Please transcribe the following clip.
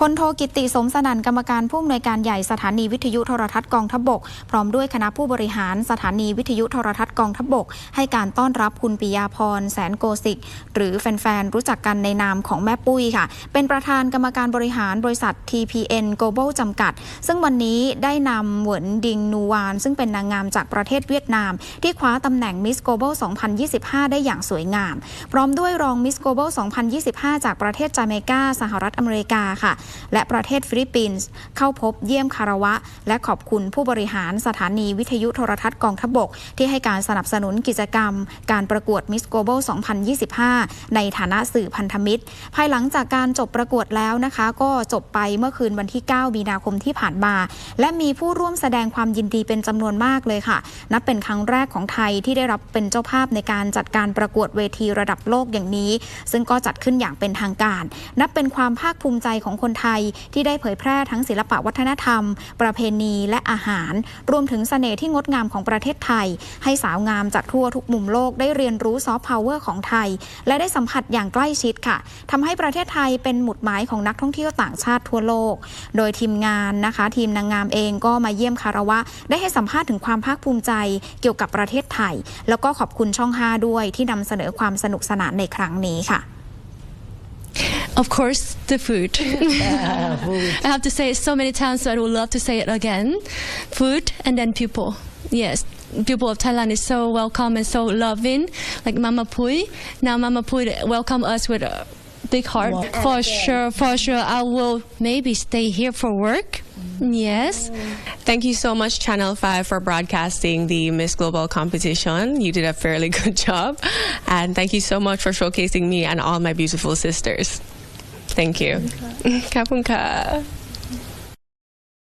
พลโทกิติสมสนันกรรมการผู้อำนวยการใหญ่สถานีวิทยุโทรทัศน์กองทัพบกพร้อมด้วยคณะผู้บริหารสถานีวิทยุโทรทัศน์กองทัพบก ให้การต้อนรับคุณปิยาพรแสนโกสิก หรือแฟนๆ รู้จักกันในนามของแม่ปุ้ยค่ะ เป็นประธานกรรมการบริหารบริษัท TPN Global จำกัด ซึ่งวันนี้ได้นำเหวินดิงนูวาน ซึ่งเป็นนางงามจากประเทศเวียดนาม ที่คว้าตำแหน่ง Miss Global 2025 ได้อย่างสวยงาม พร้อมด้วยรอง Miss Global 2025 จากประเทศจาเมกาสหรัฐอเมริกาค่ะและประเทศฟิลิปปินส์เข้าพบเยี่ยมคารวะ และขอบคุณผู้บริหารสถานีวิทยุโทรทัศน์กองทพบก ที่ให้การสนับสนุนกิจกรรม การประกวด Miss Global 2025 ในฐานะสื่อพันธมิตร ภายหลังจากการจบประกวดแล้วนะคะ ก็จบไปเมื่อคืนวันที่ 9 มีนาคมที่ผ่านมา และมีผู้ร่วมแสดงความยินดีเป็นจำนวนมากเลยค่ะ นับเป็นครั้งแรกของไทยที่ได้รับเป็นเจ้าภาพในการจัดการประกวดเวทีระดับโลกอย่างนี้ ซึ่งก็จัดขึ้นอย่างเป็นทางการ นับเป็นความภาคภูมิใจของคนไทยที่ได้เผยแพร่ทั้งศิลปะวัฒนธรรม ประเพณีและอาหาร รวมถึงเสน่ห์ที่งดงามของประเทศไทย ให้สาวงามจากทั่วทุกมุมโลกได้เรียนรู้ซอฟต์พาวเวอร์ของไทย และได้สัมผัสอย่างใกล้ชิดค่ะทำให้ประเทศไทยเป็นหมุดหมายของนักท่องเที่ยวต่างชาติทั่วโลก โดยทีมงานนะคะ ทีมนางงามเองก็มาเยี่ยมคารวะ ได้ให้สัมภาษณ์ถึงความภาคภูมิใจเกี่ยวกับประเทศไทย แล้วก็ขอบคุณช่อง 5 ด้วยที่นำเสนอความสนุกสนานในครั้งนี้ค่ะ Of course, the food. I have to say it so many times, so I would love to say it again. Food and then people. Yes, people of Thailand is so welcome and so loving. Like Mama Pui. Now Mama Pui welcome us with a big heart. For sure, for sure. I will maybe stay here for work. Yes. Thank you so much, Channel 5, for broadcasting the Miss Global competition. You did a fairly good job. And thank you so much for showcasing me and all my beautiful sisters. Thank you. ขอบคุณค่ะ